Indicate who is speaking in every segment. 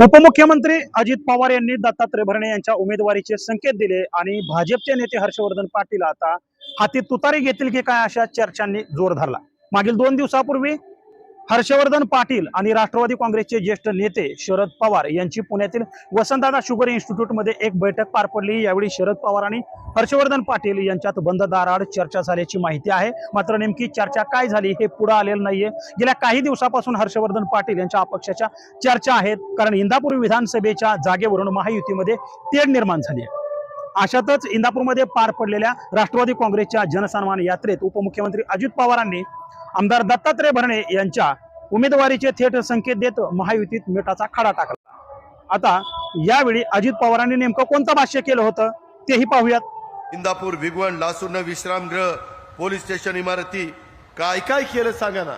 Speaker 1: उपमुख्यमंत्री अजित पवार यांनी दत्तात्रय भरणे यांच्या उमेदवारीचे संकेत दिले आणि भाजपचे नेते हर्षवर्धन पाटील आता हाती तुतारी घेतील की काय अशा चर्चांनी जोर धरला. मागील दोन दिवसापूर्वी हर्षवर्धन पाटील आणि राष्ट्रवादी काँग्रेसचे ज्येष्ठ नेते शरद पवार यांची पुण्यातील वसंतदादा शुगर इन्स्टिट्यूटमध्ये एक बैठक पार पडली. यावेळी शरद पवार आणि हर्षवर्धन पाटील यांच्यात बंद दाराआड चर्चा झाल्याची माहिती आहे. मात्र नेमकी चर्चा काय झाली हे पुढे आलेलं नाहीये. गेल्या काही दिवसापासून हर्षवर्धन पाटील यांच्या अपक्षाच्या चर्चा आहेत. कारण इंदापूर विधानसभेच्या जागेवरून महायुतीमध्ये तेढ निर्माण झाली आहे. अशातच इंदापूरमध्ये पार पडलेल्या राष्ट्रवादी काँग्रेसच्या जनसन्मान यात्रेत उपमुख्यमंत्री अजित पवारांनी आमदार दत्तात्रय भरणे यांच्या उमेदवारीचे थेट संकेत देत महायुतीत मिठाचा खडा टाकला. आता यावेळी अजित पवारांनी नेमकं कोणतं भाष्य केलं होतं तेही पाहूयात.
Speaker 2: इंदापूर भिगवण लासूर्ण विश्रामगृह पोलीस स्टेशन इमारती काय काय केलं सांगा ना.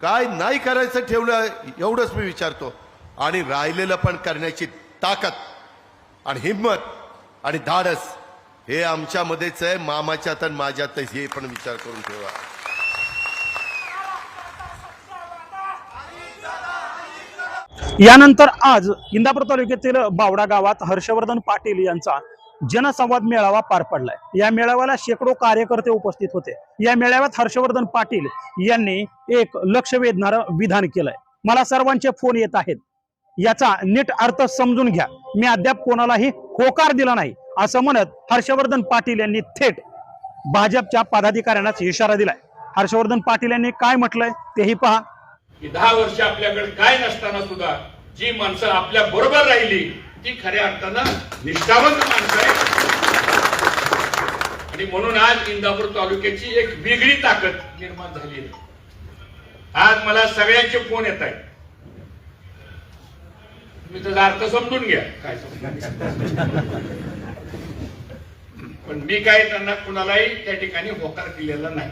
Speaker 2: काय नाही करायचं ठेवलं एवढंच मी विचारतो. आणि राहिलेलं पण करण्याची ताकद आणि हिंमत आणि धाडस. हे आमच्यामध्येच आहे मामाच्यात आणि माझ्यातच. हे पण विचार करून ठेवा.
Speaker 1: यानंतर आज इंदापूर तालुक्यातील बावडा गावात हर्षवर्धन पाटील यांचा जनसंवाद मेळावा पार पडलाय. या मेळाव्याला शेकडो कार्यकर्ते उपस्थित होते. या मेळाव्यात हर्षवर्धन पाटील यांनी एक लक्ष वेधणारं विधान केलंय. मला सर्वांचे फोन येत आहेत. याचा नीट अर्थ समजून घ्या. मी अद्याप कोणालाही होकार दिला नाही. असं म्हणत हर्षवर्धन पाटील यांनी थेट भाजपच्या पदाधिकाऱ्यांनाच इशारा दिलाय. हर्षवर्धन पाटील यांनी काय म्हटलंय तेही पहा.
Speaker 3: की दहा वर्ष आपल्याकडे काय नसताना सुद्धा जी माणसं आपल्या बरोबर राहिली ती खऱ्या अर्थानं निष्ठावंत माणसं आहे आणि म्हणून आज इंदापूर तालुक्याची एक वेगळी ताकद निर्माण झाली आहे. आज मला सगळ्यांचे फोन येत आहेत. तुम्ही त्याचा अर्थ समजून घ्या. काय समजून पण मी काय त्यांना कुणालाही त्या ठिकाणी होकार दिलेला नाही.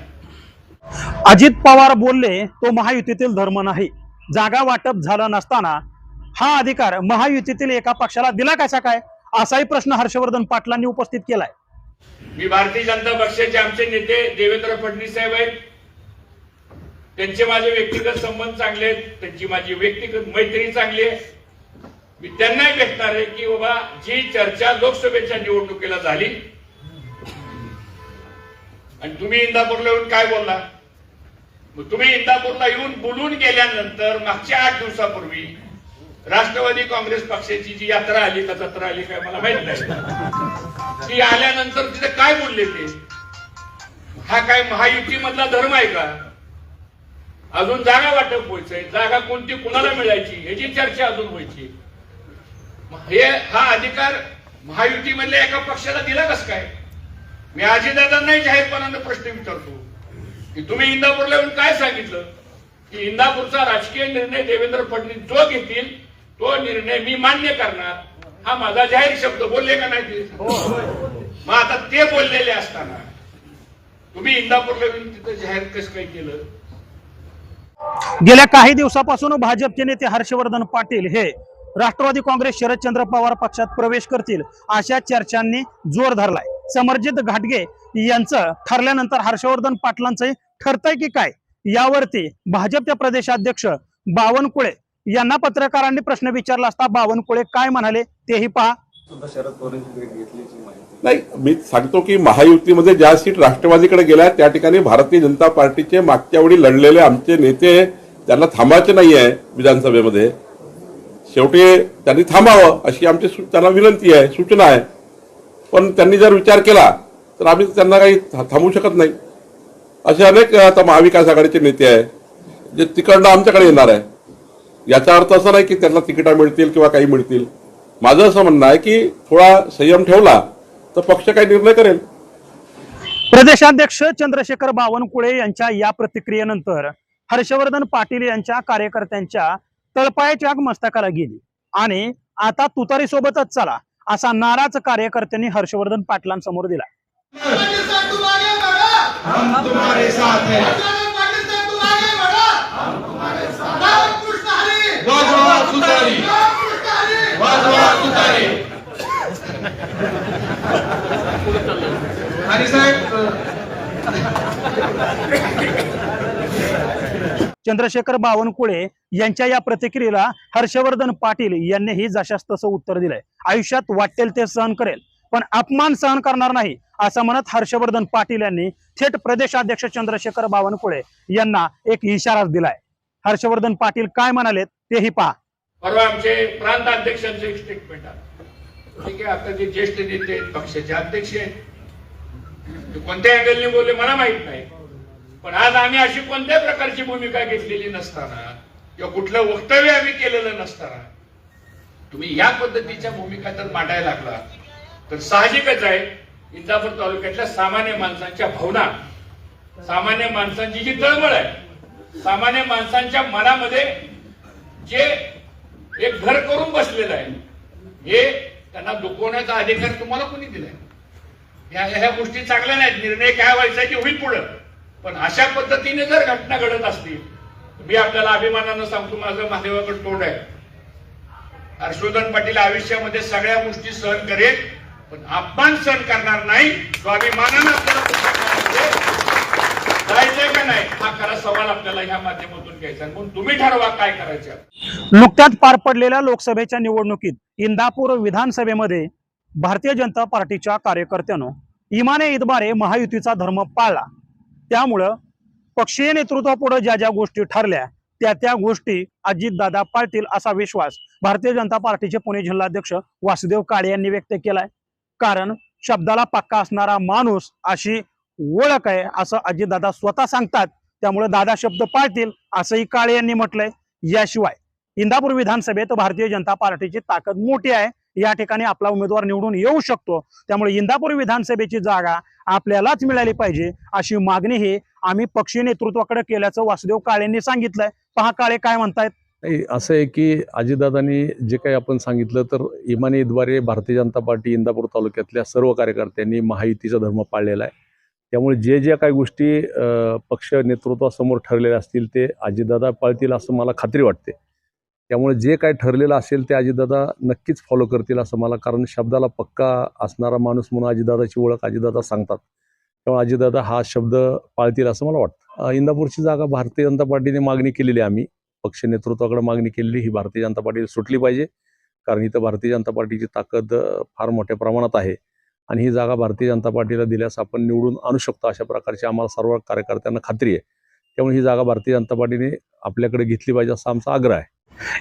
Speaker 1: अजित पवार बोलले तो महायुतीतील धर्म नाही. जागा वाटप झालं नसताना हा अधिकार महायुतीतील एका पक्षाला दिला कसा काय? असाही प्रश्न हर्षवर्धन पाटलांनी उपस्थित केलाय.
Speaker 3: मी भारतीय जनता पक्षाचे आमचे नेते देवेंद्र फडणवीस साहेब आहेत. त्यांचे माझे व्यक्तिगत संबंध चांगले आहेत. त्यांची माझी व्यक्तिगत मैत्री चांगली आहे. मी त्यांनाही भेटणार आहे की बाबा जी चर्चा लोकसभेच्या निवडणुकीला झाली आणि तुम्ही इंदापूरला येऊन काय बोलला? मग तुम्ही इंदापूरला येऊन बोलून गेल्यानंतर मागच्या आठ दिवसापूर्वी राष्ट्रवादी काँग्रेस पक्षाची जी यात्रा आली का जत्रा आली काय मला माहीत नाही. ती आल्यानंतर तिथे काय बोलले ते? हा काय महायुती मधला धर्म आहे का? अजून जागा वाटप व्हायचंय. जागा कोणती कुणाला मिळायची? ह्याची चर्चा अजून व्हायची. हे हा अधिकार महायुती मधल्या एका पक्षाला दिला कस काय? मी अजितदादांनाही जाहीरपणानं प्रश्न विचारतो. की तुम्ही इंदापूरला येऊन काय सांगितलं? की इंदापूरचा राजकीय निर्णय देवेंद्र फडणवीस जो घेतील तो निर्णय मी मान्य करणार. हा माझा जाहीर शब्द बोलले का नाही ते? मग आता ते बोललेले असताना तुम्ही इंदापूरला येऊन तिथं जाहीर कसं काय केलं?
Speaker 1: गेल्या काही दिवसापासून भाजपचे नेते हर्षवर्धन पाटील हे राष्ट्रवादी काँग्रेस शरदचंद्र पवार पक्षात प्रवेश करतील अशा चर्चांनी जोर धरलाय. समर्जित घाटगे यांचं ठरल्यानंतर हर्षवर्धन पाटलांचं ठरतंय की काय? यावरती भाजपचे प्रदेशाध्यक्ष बावनकुळे यांना पत्रकारांनी प्रश्न विचारला असता बावनकुळे काय म्हणाले तेही पहा.
Speaker 4: सुद्धा शरद पवारांची भेट घेतल्याची माहिती.
Speaker 5: नाही मी सांगतो की महायुतीमध्ये ज्या सीट राष्ट्रवादीकडे गेल्या त्या ठिकाणी भारतीय जनता पार्टीचे मागच्या वेळी लढलेले आमचे नेते त्यांना थांबायचे नाही आहे विधानसभेमध्ये. शेवटी त्यांनी थांबावं अशी आमची त्यांना विनंती आहे सूचना आहे. पण त्यांनी जर विचार केला तर आम्ही त्यांना काही थांबवू शकत नाही. असे अनेक आता महाविकास आघाडीचे नेते आहे जे तिकडनं आमच्याकडे येणार आहे. याचा अर्थ असा नाही की त्यांना तिकिटा मिळतील किंवा काही मिळतील. माझं असं म्हणणं आहे की थोडा संयम ठेवला तर पक्ष काही निर्णय करेल.
Speaker 1: प्रदेशाध्यक्ष चंद्रशेखर बावनकुळे यांच्या या प्रतिक्रियेनंतर हर्षवर्धन पाटील यांच्या कार्यकर्त्यांच्या तळपायाची आग मस्तकाला गेली. आणि आता तुतारी सोबतच चला असा नाराज कार्यकर्त्यांनी हर्षवर्धन पाटलांसमोर दिला.
Speaker 6: साहेब
Speaker 1: चंद्रशेखर बावनकुळे यांच्या या प्रतिक्रियेला हर्षवर्धन पाटील यांनीही जशास तसं उत्तर दिलंय. आयुष्यात वाटेल ते सहन करेल पण अपमान सहन करणार नाही असं म्हणत हर्षवर्धन पाटील यांनी थेट प्रदेशाध्यक्ष चंद्रशेखर बावनकुळे यांना एक इशाराच दिलाय. हर्षवर्धन पाटील काय म्हणालेत तेही पहा.
Speaker 3: परवा आमचे प्रांताध्यक्षांचे एक स्टेटमेंट ठीक आहे आता जे ज्येष्ठ नेते पक्षाचे अध्यक्ष आहेत. कोणत्या अँगलने बोलले मला माहीत नाही. पण आज आम्ही अशी कोणत्या प्रकारची भूमिका घेतलेली नसताना किंवा कुठलं वक्तव्य आम्ही केलेलं नसताना तुम्ही या पद्धतीच्या भूमिका जर मांडायला लागला. तर साहजिकच आहे इंदापूर तालुक्यातल्या सामान्य माणसांच्या भावना सामान्य माणसांची जी तळमळ आहे सामान्य माणसांच्या मनामध्ये जे एक घर करून बसलेलं आहे हे त्यांना दुखवण्याचा अधिकार तुम्हाला कोणी दिलाय? ह्या ह्या गोष्टी चांगल्या नाहीत निर्णय काय व्हायचा की होईल पुढं? पण अशा पद्धतीने जर घटना घडत असतील मी आपल्याला अभिमानानं सांगतो माझं महादेवाकडे तोंड आहे. हर्षवर्धन पाटील आयुष्यामध्ये सगळ्या गोष्टी सहन करेल पण अपमान सहन करणार नाही स्वाभिमानानं आपल्याला जायचंय का नाही हा खरा सवाल आपल्याला ह्या माध्यमातून घ्यायचा म्हणून तुम्ही ठरवा काय करायचं
Speaker 1: नुकत्याच पार पडलेल्या लोकसभेच्या निवडणुकीत इंदापूर विधानसभेमध्ये भारतीय जनता पार्टीच्या कार्यकर्त्यानं इमाने इदबारे महायुतीचा धर्म पाळला. त्यामुळं पक्षीय नेतृत्वापुढे ज्या ज्या गोष्टी ठरल्या त्या त्या गोष्टी अजितदादा पाळतील असा विश्वास भारतीय जनता पार्टीचे पुणे जिल्हाध्यक्ष वासुदेव काळे यांनी व्यक्त केलाय. कारण शब्दाला पक्का असणारा माणूस अशी ओळख आहे असं अजितदादा स्वतः सांगतात. त्यामुळे दादा शब्द पाळतील असंही काळे यांनी म्हटलंय. याशिवाय इंदापूर विधानसभेत भारतीय जनता पार्टीची ताकद मोठी आहे. या ठिकाणी आपला उमेदवार निवडून येऊ शकतो. त्यामुळे इंदापूर विधानसभेची जागा आपल्यालाच मिळाली पाहिजे अशी मागणी ही आम्ही पक्षीय नेतृत्वाकडे केल्याचं वासुदेव काळेंनी सांगितलंय. पहा काळे काय म्हणतायत.
Speaker 7: असं आहे की अजितदादांनी जे काही आपण सांगितलं तर इमानीद्वारे भारतीय जनता पार्टी इंदापूर तालुक्यातल्या सर्व कार्यकर्त्यांनी महायुतीचा धर्म पाळलेला आहे. त्यामुळे जे ज्या काही गोष्टी पक्ष नेतृत्वासमोर ठरलेल्या असतील ते अजितदादा पाळतील असं मला खात्री वाटते. त्यामुळे जे काय ठरलेलं असेल ते अजितदादा नक्कीच फॉलो करतील असं मला कारण शब्दाला पक्का असणारा माणूस म्हणून अजितदादाची ओळख अजितदादा सांगतात. त्यामुळे अजितदादा हा शब्द पाळतील असं मला वाटतं. इंदापूरची जागा भारतीय जनता पार्टीने मागणी केलेली आहे आम्ही. पक्ष नेतृत्वाकडे मागणी केलेली ही भारतीय जनता पार्टीला सुटली पाहिजे. कारण इथं भारतीय जनता पार्टीची ताकद फार मोठ्या प्रमाणात आहे. आणि ही जागा भारतीय जनता पार्टीला दिल्यास आपण निवडून आणू शकतो अशा प्रकारची आम्हाला सर्व कार्यकर्त्यांना खात्री आहे. त्यामुळे ही जागा भारतीय जनता पार्टीने आपल्याकडे घेतली पाहिजे असा आमचा आग्रह आहे.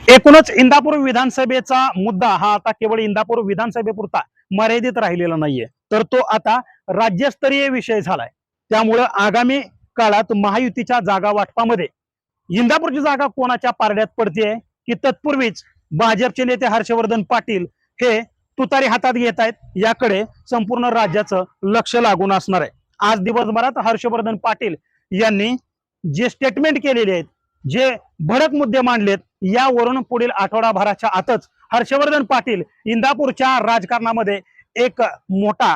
Speaker 1: एकूणच इंदापूर विधानसभेचा मुद्दा हा आता केवळ इंदापूर विधानसभेपुरता मर्यादित राहिलेला नाहीये. तर तो आता राज्यस्तरीय विषय झालाय. त्यामुळं आगामी काळात महायुतीच्या जागा वाटपामध्ये इंदापूरची जागा कोणाच्या पारड्यात पडते की तत्पूर्वीच भाजपचे नेते हर्षवर्धन पाटील हे तुतारी हातात घेत आहेत याकडे संपूर्ण राज्याचं लक्ष लागून असणार आहे. आज दिवसभरात हर्षवर्धन पाटील यांनी जे स्टेटमेंट केलेले आहेत जे भडक मुद्दे मांडलेत यावरून पुढील आठवडाभराच्या आतच हर्षवर्धन पाटील इंदापूरच्या राजकारणामध्ये एक मोठा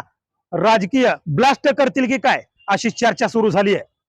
Speaker 1: राजकीय ब्लास्ट करतील की काय अशी चर्चा सुरू झाली आहे